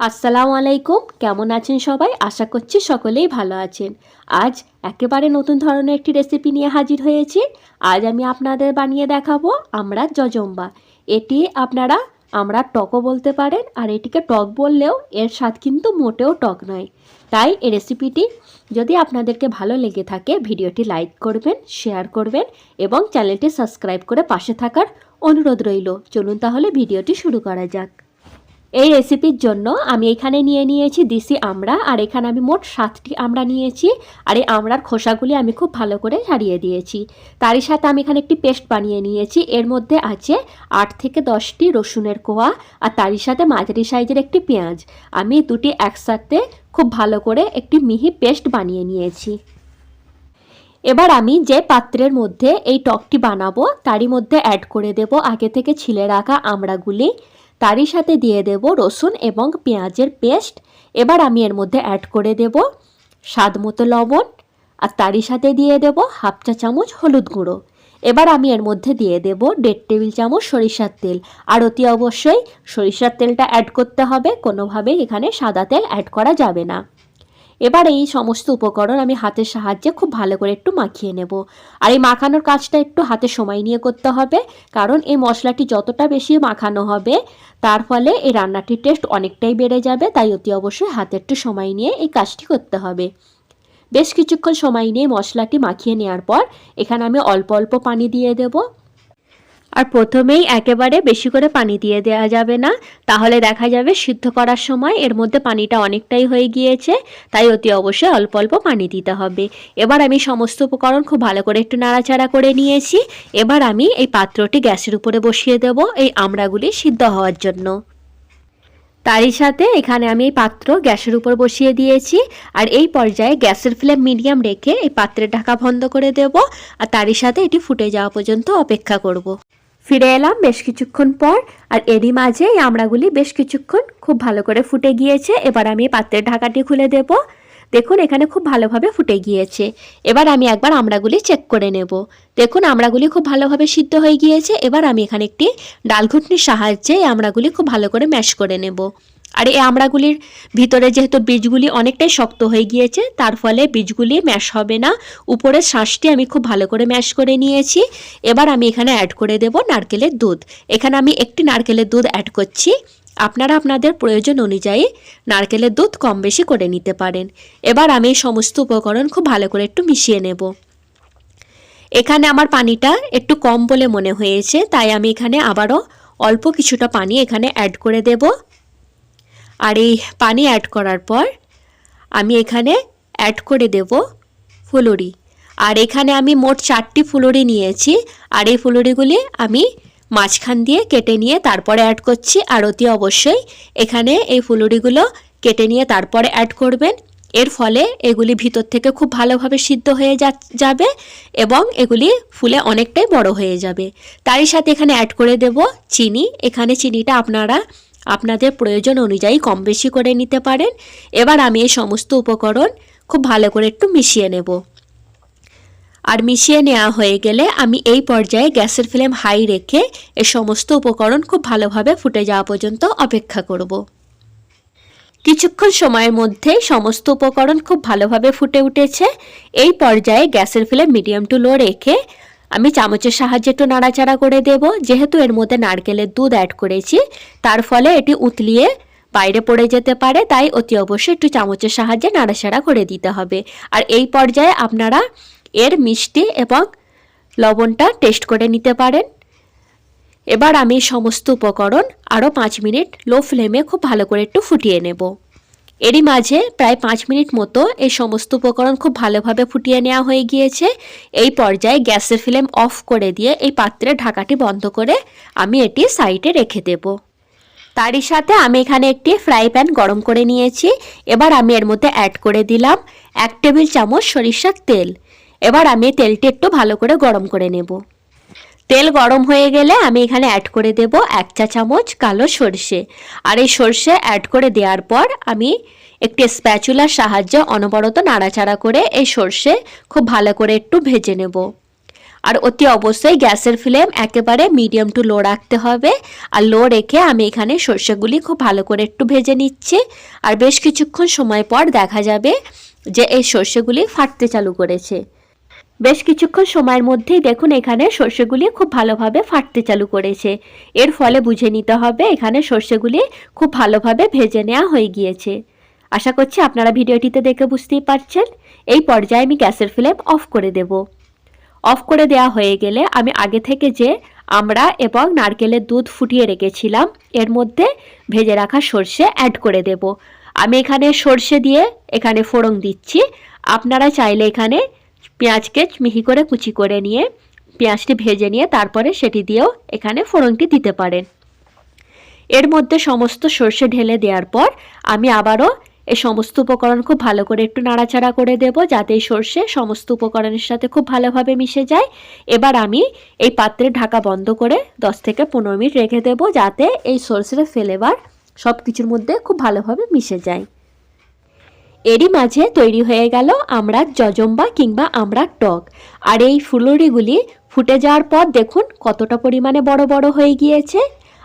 আসসালামু আলাইকুম। কেমন আছেন সবাই? আশা করছি সকলেই ভালো আছেন। আজ একেবারে নতুন ধরনের একটি রেসিপি নিয়ে হাজির হয়েছি। আজ আমি আপনাদের বানিয়ে দেখাবো আমরা জজম্বা। এটি আপনারা, আমরা টকও বলতে পারেন, আর এটিকে টক বললেও এর স্বাদ কিন্তু মোটেও টক নয়। তাই এই রেসিপিটি যদি আপনাদেরকে ভালো লেগে থাকে, ভিডিওটি লাইক করবেন, শেয়ার করবেন এবং চ্যানেলটি সাবস্ক্রাইব করে পাশে থাকার অনুরোধ রইল। চলুন তাহলে ভিডিওটি শুরু করা যাক। এই রেসিপির জন্য আমি এখানে নিয়ে নিয়েছি দেশি আমড়া, আর এখানে আমি মোট সাতটি আমড়া নিয়েছি, আর এই আমড়ার খোসাগুলি আমি খুব ভালো করে ছাড়িয়ে দিয়েছি। তারই সাথে আমি এখানে একটি পেস্ট বানিয়ে নিয়েছি, এর মধ্যে আছে আট থেকে দশটি রসুনের কোয়া, আর তারই সাথে মাঝারি সাইজের একটি পেঁয়াজ। আমি দুটি একসাথে খুব ভালো করে একটি মিহি পেস্ট বানিয়ে নিয়েছি। এবার আমি যে পাত্রের মধ্যে এই টকটি বানাবো, তারই মধ্যে অ্যাড করে দেব আগে থেকে ছিলে রাখা আমড়াগুলি। তারই সাথে দিয়ে দেব রসুন এবং পেঁয়াজের পেস্ট। এবার আমি এর মধ্যে অ্যাড করে দেব স্বাদ মতো লবণ আর তারই সাথে দিয়ে দেব হাফ চা চামচ হলুদ গুঁড়ো। এবার আমি এর মধ্যে দিয়ে দেব দেড় টেবিল চামচ সরিষার তেল। আর অতি অবশ্যই সরিষার তেলটা অ্যাড করতে হবে, কোনোভাবেই এখানে সাদা তেল অ্যাড করা যাবে না। এবার এই সমস্ত উপকরণ আমি হাতের সাহায্যে খুব ভালো করে একটু মাখিয়ে নেব। আর এই মাখানোর কাজটা একটু হাতে সময় নিয়ে করতে হবে, কারণ এই মশলাটি যতটা বেশি মাখানো হবে, তার ফলে এই রান্নাটির টেস্ট অনেকটাই বেড়ে যাবে, তাই অতি অবশ্যই হাতে একটু সময় নিয়ে এই কাজটি করতে হবে। বেশ কিছুক্ষণ সময় নিয়ে মশলাটি মাখিয়ে নেওয়ার পর, এখানে আমি অল্প অল্প পানি দিয়ে দেবো। আর প্রথমেই একেবারে বেশি করে পানি দিয়ে দেওয়া যাবে না। তাহলে দেখা যাবে সিদ্ধ করার সময় এর মধ্যে পানিটা অনেকটাই হয়ে গিয়েছে, তাই অতি অবশ্যই অল্প অল্প পানি দিতে হবে। এবার আমি সমস্ত উপকরণ খুব ভালো করে একটু নাড়াচাড়া করে নিয়েছি। এবার আমি এই পাত্রটি গ্যাসের উপরে বসিয়ে দেব এই আমড়াগুলি সিদ্ধ হওয়ার জন্য। তারই সাথে এখানে আমি এই পাত্র গ্যাসের উপর বসিয়ে দিয়েছি আর এই পর্যায়ে গ্যাসের ফ্লেম মিডিয়াম রেখে এই পাত্রের ঢাকা বন্ধ করে দেব আর তারই সাথে এটি ফুটে যাওয়া পর্যন্ত অপেক্ষা করব। ফিরে এলাম বেশ কিছুক্ষণ পর, আর এরই মাঝে এই আমড়াগুলি বেশ কিছুক্ষণ খুব ভালো করে ফুটে গিয়েছে। এবার আমি পাত্রের ঢাকাটি খুলে দেব। দেখুন, এখানে খুব ভালোভাবে ফুটে গিয়েছে। এবার আমি একবার আমড়াগুলি চেক করে নেব। দেখুন, আমড়াগুলি খুব ভালোভাবে সিদ্ধ হয়ে গিয়েছে। এবার আমি এখানে একটি ডালঘুটনির সাহায্যে এই আমড়াগুলি খুব ভালো করে ম্যাশ করে নেব। আর এই আমড়াগুলির ভিতরে যেহেতু বীজগুলি অনেকটাই শক্ত হয়ে গিয়েছে, তার ফলে বীজগুলি ম্যাশ হবে না। উপরের শ্বাসটি আমি খুব ভালো করে ম্যাশ করে নিয়েছি। এবার আমি এখানে অ্যাড করে দেব নারকেলের দুধ। এখানে আমি একটি নারকেলের দুধ অ্যাড করছি। আপনারা আপনাদের প্রয়োজন অনুযায়ী নারকেলের দুধ কম বেশি করে নিতে পারেন। এবার আমি সমস্ত উপকরণ খুব ভালো করে একটু মিশিয়ে নেব। এখানে আমার পানিটা একটু কম বলে মনে হয়েছে, তাই আমি এখানে আবারও অল্প কিছুটা পানি এখানে অ্যাড করে দেবো। আর এই পানি অ্যাড করার পর আমি এখানে অ্যাড করে দেব ফুলুরি। আর এখানে আমি মোট চারটি ফুলুরি নিয়েছি, আর এই ফুলুরিগুলি আমি মাঝখান দিয়ে কেটে নিয়ে তারপরে অ্যাড করছি। আর অতি অবশ্যই এখানে এই ফুলুরিগুলো কেটে নিয়ে তারপরে অ্যাড করবেন। এর ফলে এগুলি ভিতর থেকে খুব ভালোভাবে সিদ্ধ হয়ে যাবে এবং এগুলি ফুলে অনেকটাই বড় হয়ে যাবে। তারই সাথে এখানে অ্যাড করে দেব চিনি। এখানে চিনিটা আপনারা আপনাদের প্রয়োজন অনুযায়ী কম বেশি করে নিতে পারেন। এবার আমি এই সমস্ত উপকরণ খুব ভালো করে একটু মিশিয়ে নেব। আর মিশিয়ে নেওয়া হয়ে গেলে আমি এই পর্যায়ে গ্যাসের ফ্লেম হাই রেখে এ সমস্ত উপকরণ খুব ভালোভাবে ফুটে যাওয়া পর্যন্ত অপেক্ষা করব। কিছুক্ষণ সময়ের মধ্যে সমস্ত উপকরণ খুব ভালোভাবে ফুটে উঠেছে। এই পর্যায়ে গ্যাসের ফ্লেম মিডিয়াম টু লো রেখে আমি চামচের সাহায্যে একটু নাড়াচাড়া করে দেব। যেহেতু এর মধ্যে নারকেলের দুধ অ্যাড করেছি, তার ফলে এটি উতলিয়ে বাইরে পড়ে যেতে পারে, তাই অতি অবশ্যই একটু চামচের সাহায্যে নাড়াচাড়া করে দিতে হবে। আর এই পর্যায়ে আপনারা এর মিষ্টি এবং লবণটা টেস্ট করে নিতে পারেন। এবার আমি সমস্ত উপকরণ আরও পাঁচ মিনিট লো ফ্লেমে খুব ভালো করে একটু ফুটিয়ে নেব। এরই মাঝে প্রায় পাঁচ মিনিট মতো এই সমস্ত উপকরণ খুব ভালোভাবে ফুটিয়ে নেওয়া হয়ে গিয়েছে। এই পর্যায়ে গ্যাসের ফ্লেম অফ করে দিয়ে এই পাত্রের ঢাকাটি বন্ধ করে আমি এটি সাইডে রেখে দেব। তারই সাথে আমি এখানে একটি ফ্রাই প্যান গরম করে নিয়েছি। এবার আমি এর মধ্যে অ্যাড করে দিলাম এক টেবিল চামচ সরিষার তেল। এবার আমি তেলটি একটু ভালো করে গরম করে নেব। তেল গরম হয়ে গেলে আমি এখানে অ্যাড করে দেব এক চা চামচ কালো সর্ষে। আর এই সর্ষে অ্যাড করে দেওয়ার পর আমি একটি স্প্যাচুলার সাহায্যে অনবরত নাড়াচাড়া করে এই সর্ষে খুব ভালো করে একটু ভেজে নেব। আর অতি অবশ্যই গ্যাসের ফ্লেম একেবারে মিডিয়াম টু লো রাখতে হবে। আর লো রেখে আমি এখানে সর্ষেগুলি খুব ভালো করে একটু ভেজে নিচ্ছি। আর বেশ কিছুক্ষণ সময় পর দেখা যাবে যে এই সর্ষেগুলি ফাটতে চালু করেছে। বেশ কিছুক্ষণ সময়ের মধ্যেই দেখুন এখানে সর্ষেগুলি খুব ভালোভাবে ফাটতে চালু করেছে। এর ফলে বুঝে নিতে হবে এখানে সর্ষেগুলি খুব ভালোভাবে ভেজে নেওয়া হয়ে গিয়েছে। আশা করছি আপনারা ভিডিওটিতে দেখে বুঝতেই পারছেন। এই পর্যায়ে আমি গ্যাসের ফ্লেম অফ করে দেব। অফ করে দেওয়া হয়ে গেলে আমি আগে থেকে যে আমরা এবং নারকেলের দুধ ফুটিয়ে রেখেছিলাম, এর মধ্যে ভেজে রাখা সর্ষে অ্যাড করে দেব। আমি এখানে সর্ষে দিয়ে এখানে ফোড়ন দিচ্ছি। আপনারা চাইলে এখানে পেঁয়াজকে মিহি করে কুচি করে নিয়ে পেঁয়াজটি ভেজে নিয়ে তারপরে সেটি দিয়েও এখানে ফোড়নটি দিতে পারেন। এর মধ্যে সমস্ত সর্ষে ঢেলে দেওয়ার পর আমি আবারও এই সমস্ত উপকরণ খুব ভালো করে একটু নাড়াচাড়া করে দেব যাতে এই সর্ষে সমস্ত উপকরণের সাথে খুব ভালোভাবে মিশে যায়। এবার আমি এই পাত্রে ঢাকা বন্ধ করে 10 থেকে পনেরো মিনিট রেখে দেব যাতে এই সর্ষের ফ্লেভার সব কিছুর মধ্যে খুব ভালোভাবে মিশে যায়। এরই মাঝে তৈরি হয়ে গেল আমরা জজম্বা কিংবা আমরা টক। আর এই ফুলুরিগুলি ফুটে যাওয়ার পর দেখুন কতটা পরিমাণে বড় বড় হয়ে গিয়েছে।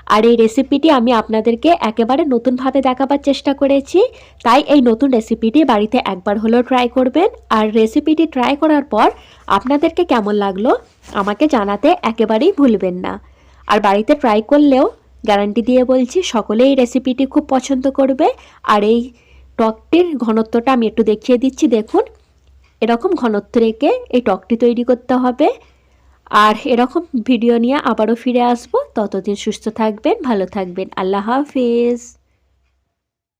আর এই রেসিপিটি আমি আপনাদেরকে একেবারে নতুনভাবে দেখাবার চেষ্টা করেছি। তাই এই নতুন রেসিপিটি বাড়িতে একবার হলেও ট্রাই করবেন। আর রেসিপিটি ট্রাই করার পর আপনাদেরকে কেমন লাগল আমাকে জানাতে একেবারেই ভুলবেন না। আর বাড়িতে ট্রাই করলেও গ্যারান্টি দিয়ে বলছি সকলেই এই রেসিপিটি খুব পছন্দ করবে। আর এই টকটির ঘনত্বটা আমি একটু দেখিয়ে দিচ্ছি, দেখুন। এরকম ঘনত্ব রেখে এই টকটি তৈরি করতে হবে। আর এরকম ভিডিও নিয়ে আবারও ফিরে আসব। ততদিন সুস্থ থাকবেন, ভালো থাকবেন। আল্লাহ হাফিজ।